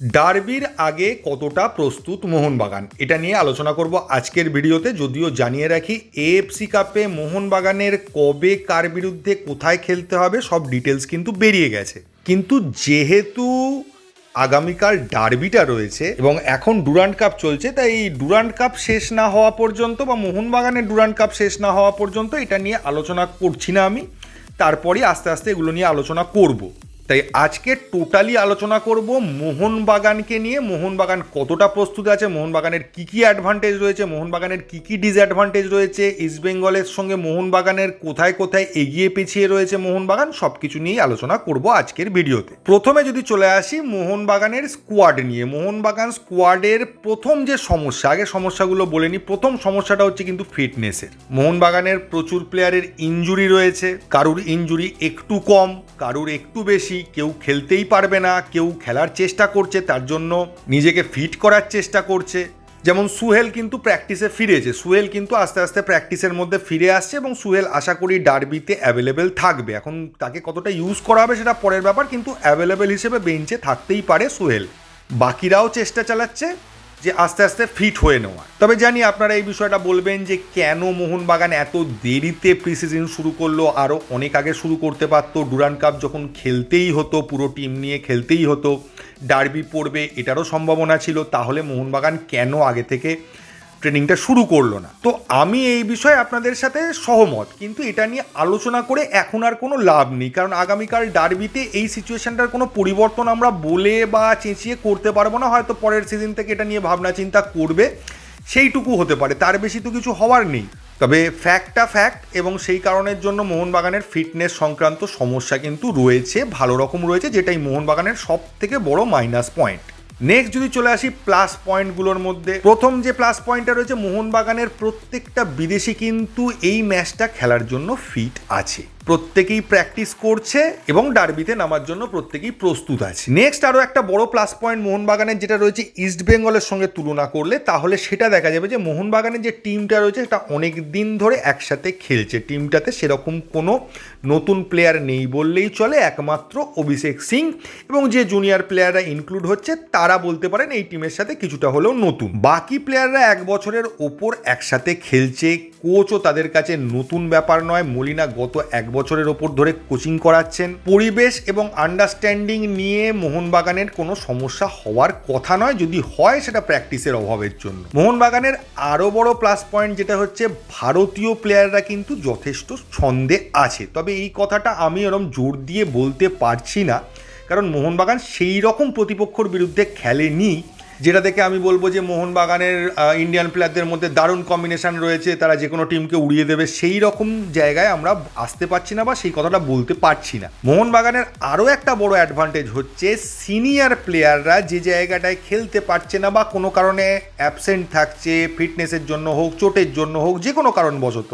ডার্বির আগে কতটা প্রস্তুত মোহনবাগান? এটা নিয়ে আলোচনা করব আজকের ভিডিওতে, যদিও জানিয়ে রাখি, এএফসি কাপে মোহনবাগানের কবে কার বিরুদ্ধে কোথায় খেলতে হবে, সব ডিটেলস কিন্তু বেরিয়ে গেছে। কিন্তু যেহেতু আগামীকাল ডার্বিটা রয়েছে এবং এখন ডুরান্ড কাপ চলছে, তাই এই ডুরান্ড কাপ শেষ না হওয়া পর্যন্ত বা মোহনবাগানের ডুরান্ড কাপ শেষ না হওয়া পর্যন্ত এটা নিয়ে আলোচনা করছি না আমি। তারপরই আস্তে আস্তে এগুলো নিয়ে আলোচনা করব। তাই আজকে টোটালি আলোচনা করব মোহনবাগানকে নিয়ে। মোহনবাগান কতটা প্রস্তুত আছে? মোহনবাগানের কী কী অ্যাডভান্টেজ রয়েছে? মোহনবাগানের কী কী ডিসঅ্যাডভান্টেজ রয়েছে? ইস্টবেঙ্গলের সঙ্গে মোহনবাগানের কোথায় কোথায় এগিয়ে পিছিয়ে রয়েছে মোহনবাগান? সব কিছু নিয়েই আলোচনা করব আজকের ভিডিওতে। প্রথমে যদি চলে আসি মোহনবাগানের স্কোয়াড নিয়ে। মোহনবাগান স্কোয়াডের প্রথম যে সমস্যা, আগে সমস্যাগুলো বলে নিই। প্রথম সমস্যাটা হচ্ছে কিন্তু ফিটনেসের মোহনবাগানের প্রচুর প্লেয়ারের ইনজুরি রয়েছে। কারুর ইনজুরি একটু কম, কারুর একটু বেশি। কেউ খেলতেই পারবে না, কেউ খেলার চেষ্টা করছে, তার জন্য নিজেকে ফিট করার চেষ্টা করছে। যেমন সুহেল কিন্তু প্র্যাকটিসে ফিরেছে। সুহেল কিন্তু আস্তে আস্তে প্র্যাকটিসের মধ্যে ফিরে আসছে এবং সুহেল আশা করি ডার্বিতে অ্যাভেলেবেল থাকবে। এখন তাকে কতটা ইউজ করা হবে সেটা পরের ব্যাপার, কিন্তু অ্যাভেলেবেল হিসেবে বেঞ্চে থাকতেই পারে সুহেল। বাকিরাও চেষ্টা চালাচ্ছে। যে আস্তে আস্তে ফিট হয়ে নেওয়া। তবে জানি আপনারা এই বিষয়টা বলবেন যে কেন মোহনবাগান এত দেরিতে প্রিসিজন শুরু করল আরও অনেক আগে শুরু করতে পারত। ডুরান কাপ যখন খেলতেই হতো, পুরো টিম নিয়ে খেলতেই হতো ডার্বি পড়বে এটারও সম্ভাবনা ছিল। তাহলে মোহনবাগান কেন আগে থেকে ট্রেনিংটা শুরু করল না। তো আমি এই বিষয়ে আপনাদের সাথে সহমত, কিন্তু এটা নিয়ে আলোচনা করে এখন আর কোনো লাভ নেই, কারণ আগামীকাল ডার্বিতে এই সিচুয়েশনটার কোনো পরিবর্তন আমরা বলে বা চেঁচিয়ে করতে পারব না, হয়তো পরের সিজন থেকে এটা নিয়ে ভাবনা চিন্তা করবে, সেইটুকু হতে পারে, তার বেশি তো কিছু হওয়ার নেই। তবে ফ্যাক্টটা ফ্যাক্ট এবং সেই কারণের জন্য মোহনবাগানের ফিটনেস সংক্রান্ত সমস্যা কিন্তু রয়েছে, ভালো রকম রয়েছে, যেটাই মোহনবাগানের সব থেকে বড় মাইনাস পয়েন্ট নেক্সট যদি চলে আসি প্লাস পয়েন্টগুলোর মধ্যে, প্রথম যে প্লাস পয়েন্টটা রয়েছে মোহনবাগানের প্রত্যেকটা বিদেশি কিন্তু এই ম্যাচটা খেলার জন্য ফিট আছে। প্রত্যেকেই প্র্যাকটিস করছে এবং ডার্বিতে নামার জন্য প্রত্যেকেই প্রস্তুত আছে। নেক্সট আরও একটা বড় প্লাস পয়েন্ট মোহনবাগানের যেটা রয়েছে ইস্ট বেঙ্গলের সঙ্গে তুলনা করলে, তাহলে সেটা দেখা যাবে যে মোহনবাগানের যে টিমটা রয়েছে, সেটা অনেক দিন ধরে একসাথে খেলছে। টিমটাতে সেরকম কোনো নতুন প্লেয়ার নেই বললেই চলে, একমাত্র অভিষেক সিং এবং যে জুনিয়র প্লেয়াররা ইনক্লুড হচ্ছে, তারা বলতে পারেন এই টিমের সাথে কিছুটা হলেও নতুন। বাকি প্লেয়াররা এক বছরের ওপর একসাথে খেলছে কোচও তাদের কাছে নতুন ব্যাপার নয়। মলিনা গত এক বছরের ওপর ধরে কোচিং করাচ্ছেন। পরিবেশ এবং আন্ডারস্ট্যান্ডিং নিয়ে মোহনবাগানের কোনো সমস্যা হওয়ার কথা নয়, যদি হয় সেটা প্র্যাকটিসের অভাবের জন্য। মোহনবাগানের আরও বড় প্লাস পয়েন্ট যেটা হচ্ছে, ভারতীয় প্লেয়াররা কিন্তু যথেষ্ট ছন্দে আছে। তবে এই কথাটা আমি এরম জোর দিয়ে বলতে পারছি না, কারণ মোহনবাগান সেই রকম প্রতিপক্ষর বিরুদ্ধে খেলেনি যেটা দেখে আমি বলব যে মোহনবাগানের ইন্ডিয়ান প্লেয়ারদের মধ্যে দারুণ কম্বিনেশন রয়েছে। তারা যে কোনো টিমকে উড়িয়ে দেবে, সেই রকম জায়গায় আমরা আসতে পারছি না বা সেই কথাটা বলতে পারছি না। মোহনবাগানের আরও একটা বড় অ্যাডভান্টেজ হচ্ছে সিনিয়র প্লেয়াররা যে জায়গাটায় খেলতে পারছে না বা কোনো কারণে অ্যাবসেন্ট থাকছে ফিটনেসের জন্য হোক, চোটের জন্য হোক, যে কোনো কারণবশত।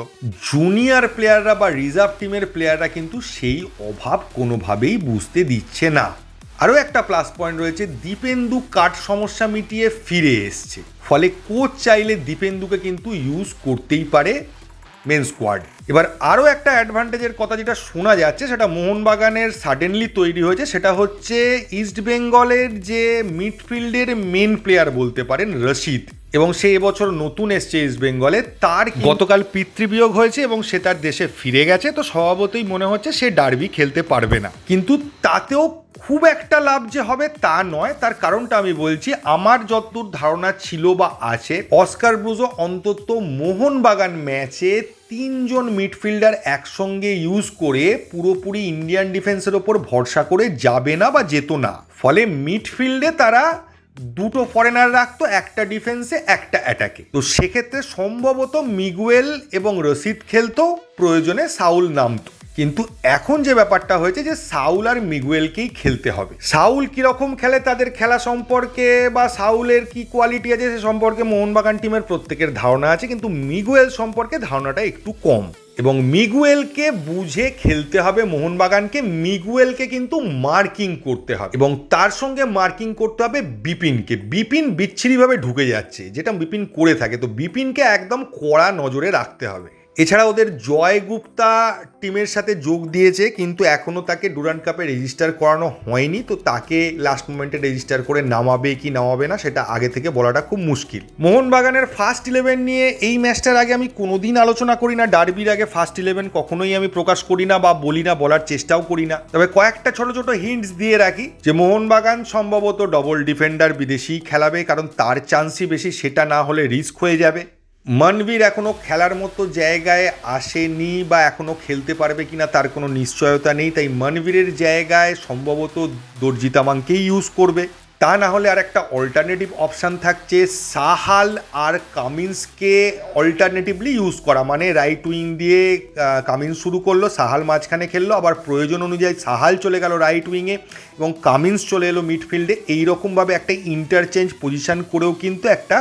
জুনিয়র প্লেয়াররা বা রিজার্ভ টিমের প্লেয়াররা কিন্তু সেই অভাব কোনোভাবেই বুঝতে দিচ্ছে না। আরও একটা প্লাস পয়েন্ট রয়েছে, দীপেন্দু কাঠ সমস্যা মিটিয়ে ফিরে এসছে। ফলে কোচ চাইলে দীপেন্দুকে কিন্তু ইউজ করতেই পারে মেন স্কোয়াড এবার আরও একটা অ্যাডভান্টেজের কথা যেটা শোনা যাচ্ছে, সেটা মোহনবাগানের সাডেনলি তৈরি হয়েছে, সেটা হচ্ছে ইস্ট বেঙ্গলের যে মিডফিল্ডের মেন প্লেয়ার বলতে পারেন, রশিদ। এবং সে এবছর নতুন এসছে ইস্ট বেঙ্গলে তার গতকাল পিতৃবিয়োগ হয়েছে এবং সে তার দেশে ফিরে গেছে তো স্বভাবতই মনে হচ্ছে সে ডার্বি খেলতে পারবে না। কিন্তু তাতেও খুব একটা লাভ যে হবে তা নয় তার কারণটা আমি বলছি আমার যতদূর ধারণা ছিল বা আছে অস্কার ব্রুজো অন্তত মোহনবাগান ম্যাচে তিনজন মিডফিল্ডার একসঙ্গে ইউজ করে পুরোপুরি ইন্ডিয়ান ডিফেন্সের ওপর ভরসা করে যাবে না বা যেত না। ফলে মিডফিল্ডে তারা দুটো ফরেনার রাখতো, একটা ডিফেন্সে একটা অ্যাটাকে তো সেক্ষেত্রে সম্ভবত মিগুয়েল এবং রশিদ খেলতো, প্রয়োজনে সাউল নামতো। কিন্তু এখন যে ব্যাপারটা হয়েছে যে সাউল আর মিগুয়েলকেই খেলতে হবে। সাউল কীরকম খেলে, তাদের খেলা সম্পর্কে বা সাউলের কি কোয়ালিটি আছে সে সম্পর্কে মোহনবাগান টিমের প্রত্যেকের ধারণা আছে, কিন্তু মিগুয়েল সম্পর্কে ধারণাটা একটু কম। এবং মিগুয়েলকে বুঝে খেলতে হবে মোহনবাগানকে, মিগুয়েলকে কিন্তু মার্কিং করতে হবে। এবং তার সঙ্গে মার্কিং করতে হবে বিপিনকে। বিপিন বিচ্ছিরিভাবে ঢুকে যাচ্ছে, যেটা বিপিন করে থাকে। তো বিপিনকে একদম কড়া নজরে রাখতে হবে। এছাড়া ওদের জয় গুপ্তা টিমের সাথে যোগ দিয়েছে, কিন্তু এখনও তাকে ডুরান্ট কাপে রেজিস্টার করানো হয়নি। তো তাকে লাস্ট মোমেন্টে রেজিস্টার করে নামাবে কি নামাবে না, সেটা আগে থেকে বলাটা খুব মুশকিল। মোহনবাগানের ফার্স্ট ইলেভেন নিয়ে এই ম্যাচটার আগে আমি কোনোদিন আলোচনা করি না। ডার্বির আগে ফার্স্ট ইলেভেন কখনোই আমি প্রকাশ করি না বা বলি না, বলার চেষ্টাও করি না। তবে কয়েকটা ছোট ছোট হিন্টস দিয়ে রাখি যে, মোহনবাগান সম্ভবত ডবল ডিফেন্ডার বিদেশি খেলাবে, কারণ তার চান্সই বেশি, সেটা না হলে রিস্ক হয়ে যাবে। মনবীর এখনও খেলার মতো জায়গায় আসেনি বা এখনও খেলতে পারবে কিনা তার কোনো নিশ্চয়তা নেই, তাই মানবীরের জায়গায় সম্ভবত দর্জিতামাংকেই ইউজ করবে। তা না হলে আর একটা অল্টারনেটিভ অপশান থাকছে সাহাল আর কামিন্সকে অল্টারনেটিভলি ইউজ করা মানে রাইট উইং দিয়ে কামিন্স শুরু করল, সাহাল মাঝখানে খেললো, আবার প্রয়োজন অনুযায়ী সাহাল চলে গেল রাইট উইংয়ে এবং কামিন্স চলে এলো মিডফিল্ডে এইরকমভাবে একটা ইন্টারচেঞ্জ পজিশন করেও কিন্তু একটা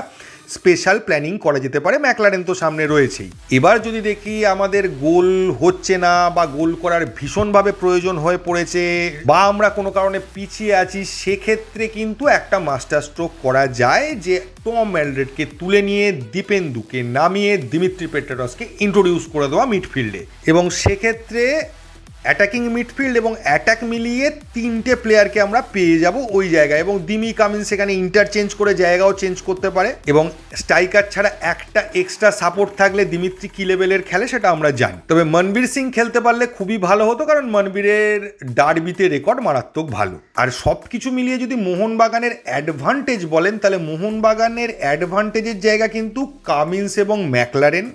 স্পেশাল প্ল্যানিং করা যেতে পারে, ম্যাকলারেন তো সামনে রয়েছেই। এবার যদি দেখি আমাদের গোল হচ্ছে না বা গোল করার ভীষণভাবে প্রয়োজন হয়ে পড়েছে বা আমরা কোনো কারণে পিছিয়ে আছি, সেক্ষেত্রে কিন্তু একটা মাস্টার স্ট্রোক করা যায় যে টম ম্যালরেডকে তুলে নিয়ে দীপেন্দুকে নামিয়ে দিমিত্রি পেট্রারসকে ইন্ট্রোডিউস করে দেওয়া মিডফিল্ডে। এবং সেক্ষেত্রে অ্যাটাকিং মিডফিল্ড এবং অ্যাটাক মিলিয়ে তিনটে প্লেয়ারকে আমরা পেয়ে যাব ওই জায়গায়। এবং দিমি কামিন সেখানে ইন্টারচেঞ্জ করে জায়গাও চেঞ্জ করতে পারে। এবং স্ট্রাইকার ছাড়া একটা এক্সট্রা সাপোর্ট থাকলে দিমিত্রি কি লেভেলের খেলে সেটা আমরা জানি। তবে মনবীর সিং খেলতে পারলে খুবই ভালো হতো, কারণ মনবীরের ডারবিতে রেকর্ড মারাত্মক ভালো। আর সব কিছু মিলিয়ে যদি মোহনবাগানের অ্যাডভান্টেজ বলেন, তাহলে মোহনবাগানের অ্যাডভান্টেজের জায়গা কিন্তু কামিন্স এবং ম্যাকলারেন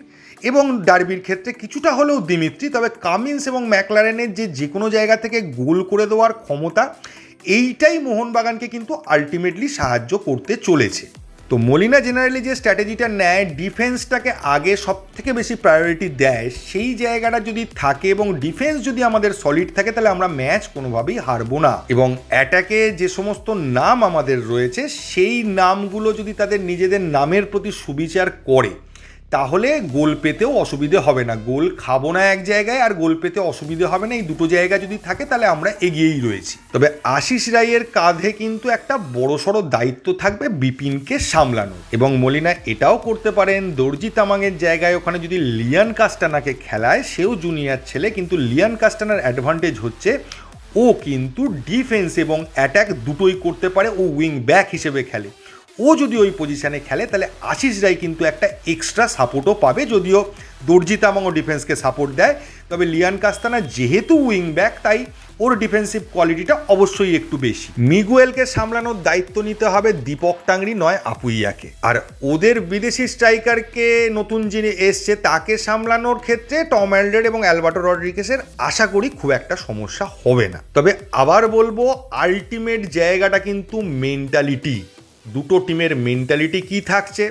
এবং ডার্বির ক্ষেত্রে কিছুটা হলেও দিমিত্রি তবে কামিন্স এবং ম্যাকলারেনের যে যে কোনো জায়গা থেকে গোল করে দেওয়ার ক্ষমতা, এইটাই মোহনবাগানকে কিন্তু আলটিমেটলি সাহায্য করতে চলেছে। তো মলিনা জেনারেলি যে স্ট্র্যাটেজিটা নেয় ডিফেন্সটাকে আগে সব থেকে বেশি প্রায়োরিটি দেয়, সেই জায়গাটা যদি থাকে এবং ডিফেন্স যদি আমাদের সলিড থাকে, তাহলে আমরা ম্যাচ কোনোভাবেই হারবো না। এবং অ্যাটাকে যে সমস্ত নাম আমাদের রয়েছে, সেই নামগুলো যদি তাদের নিজেদের নামের প্রতি সুবিচার করে তাহলে গোল পেতেও অসুবিধে হবে না। গোল খাব না এক জায়গায় আর গোল পেতে অসুবিধে হবে না। এই দুটো জায়গা যদি থাকে তাহলে আমরা এগিয়েই রয়েছি। তবে আশিস রায়ের কাঁধে কিন্তু একটা বড়সড় দায়িত্ব থাকবে বিপিনকে সামলানো। এবং মলিনা এটাও করতে পারেন, দর্জি তামাংয়ের জায়গায় ওখানে যদি লিয়ান কাস্টানাকে খেলায়, সেও জুনিয়র ছেলে, কিন্তু লিয়ান কাস্টানার অ্যাডভান্টেজ হচ্ছে ও কিন্তু ডিফেন্স এবং অ্যাটাক দুটোই করতে পারে, ও উইং ব্যাক হিসেবে খেলে। ও যদি ওই পজিশনে খেলে, তাহলে আশিস রায় কিন্তু একটা এক্সট্রা সাপোর্টও পাবে যদিও দর্জি তামাংও ডিফেন্সকে সাপোর্ট দেয়। তবে লিয়ান কাস্তানা যেহেতু উইং ব্যাক তাই ওর ডিফেন্সিভ কোয়ালিটিটা অবশ্যই একটু বেশি। মিগুয়েলকে সামলানোর দায়িত্ব নিতে হবে দীপক টাংরি, নয় আপুইয়াকে। আর ওদের বিদেশি স্ট্রাইকারকে নতুন যিনি এসছে, তাকে সামলানোর ক্ষেত্রে টম অ্যালডেড এবং অ্যালবার্টো রড্রিকেসের আশা করি খুব একটা সমস্যা হবে না। তবে আবার বলব আলটিমেট জায়গাটা কিন্তু মেন্টালিটি দুটো টিমের মেন্টালিটি কি থাকছে?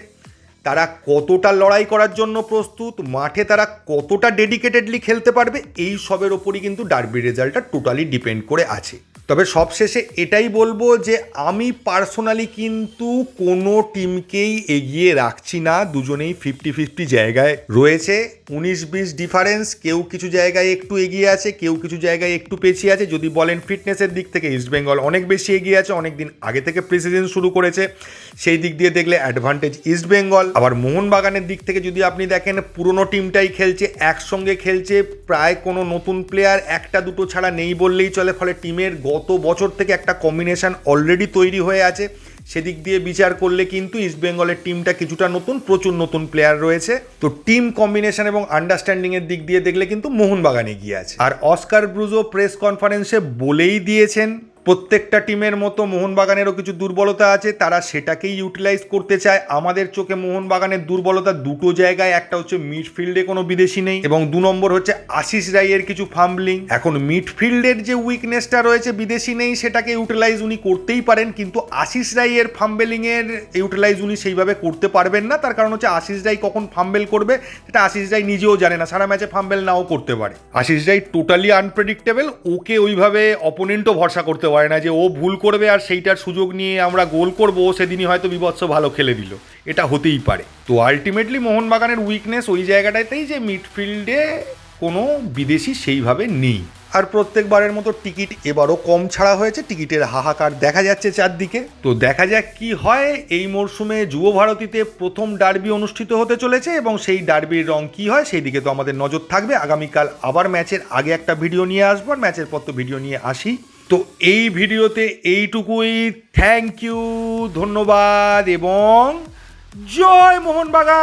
তারা কতটা লড়াই করার জন্য প্রস্তুত? মাঠে তারা কতটা ডেডিকেটেডলি খেলতে পারবে? এই সবের ওপরই কিন্তু ডার্বি রেজাল্টটা টোটালি ডিপেন্ড করে আছে। তবে সবশেষে এটাই বলব যে আমি পার্সোনালি কিন্তু কোনো টিমকেই এগিয়ে রাখছি না। দুজনেই ফিফটি ফিফটি জায়গায় রয়েছে। উনিশ বিশ ডিফারেন্স কেউ কিছু জায়গায় একটু এগিয়ে আছে, কেউ কিছু জায়গায় একটু পেছিয়ে আছে। যদি বলেন ফিটনেসের দিক থেকে ইস্টবেঙ্গল অনেক বেশি এগিয়ে আছে অনেক দিন আগে থেকে প্রিসিজন শুরু করেছে। সেই দিক দিয়ে দেখলে অ্যাডভান্টেজ ইস্টবেঙ্গল আবার মোহনবাগানের দিক থেকে যদি আপনি দেখেন, পুরনো টিমটাই খেলছে, একসঙ্গে খেলছে, প্রায় কোনো নতুন প্লেয়ার একটা দুটো ছাড়া নেই বললেই চলে। ফলে টিমের গত বছর থেকে একটা কম্বিনেশান অলরেডি তৈরি হয়ে আছে। সেদিক দিয়ে বিচার করলে কিন্তু ইস্টবেঙ্গলের টিমটা কিছুটা নতুন, প্রচুর নতুন প্লেয়ার রয়েছে। তো টিম কম্বিনেশন এবং আন্ডারস্ট্যান্ডিংয়ের দিক দিয়ে দেখলে কিন্তু মোহনবাগান এগিয়ে আছে। আর অস্কার ব্রুজো প্রেস কনফারেন্সে বলেই দিয়েছেন প্রত্যেকটা টিমের মতো মোহনবাগানেরও কিছু দুর্বলতা আছে, তারা সেটাকেই ইউটিলাইজ করতে চায়। আমাদের চোখে মোহনবাগানের দুর্বলতা দুটো জায়গায়, একটা হচ্ছে মিডফিল্ডে কোনো বিদেশি নেই, এবং দু নম্বর হচ্ছে আশিস রাইয়ের কিছু ফাম্বলিং এখন মিডফিল্ডের যে উইকনেসটা রয়েছে, বিদেশি নেই, সেটাকে ইউটিলাইজ উনি করতেই পারেন, কিন্তু আশিস রাইয়ের ফাম্বেলিংয়ের ইউটিলাইজ উনি সেইভাবে করতে পারবেন না। তার কারণ হচ্ছে আশিস রাই কখন ফাম্বেল করবে, সেটা আশিস রাই নিজেও জানে না, সারা ম্যাচে ফাম্বেল নাও করতে পারে। Ashis Rai totally unpredictable okay ওইভাবে অপোনেন্টও ভরসা করতে পারে না যে ও ভুল করবে আর সেইটার সুযোগ নিয়ে আমরা গোল করব সেদিনই হয়তো বিভৎস ভালো খেলে দিল। এটা হতেই পারে। তো আলটিমেটলি মোহনবাগানের উইকনেস ওই জায়গাটাতেই যে মিডফিল্ডে কোনো বিদেশি সেইভাবে নেই। আর প্রত্যেকবারের মতো টিকিট এবারও কম ছাড়া হয়েছে টিকিটের হাহাকার দেখা যাচ্ছে চারদিকে। তো দেখা যাক কি হয় এই মরশুমে যুব ভারতীতে প্রথম ডার্বি অনুষ্ঠিত হতে চলেছে এবং সেই ডার্বির রং কি হয় সেই দিকে তো আমাদের নজর থাকবে। আগামীকাল আবার ম্যাচের আগে একটা ভিডিও নিয়ে আসব আর ম্যাচের পর তো ভিডিও নিয়ে আসি। তো এই ভিডিওতে এইটুকুই। থ্যাংক ইউ ধন্যবাদ এবং জয় মোহনবাগান!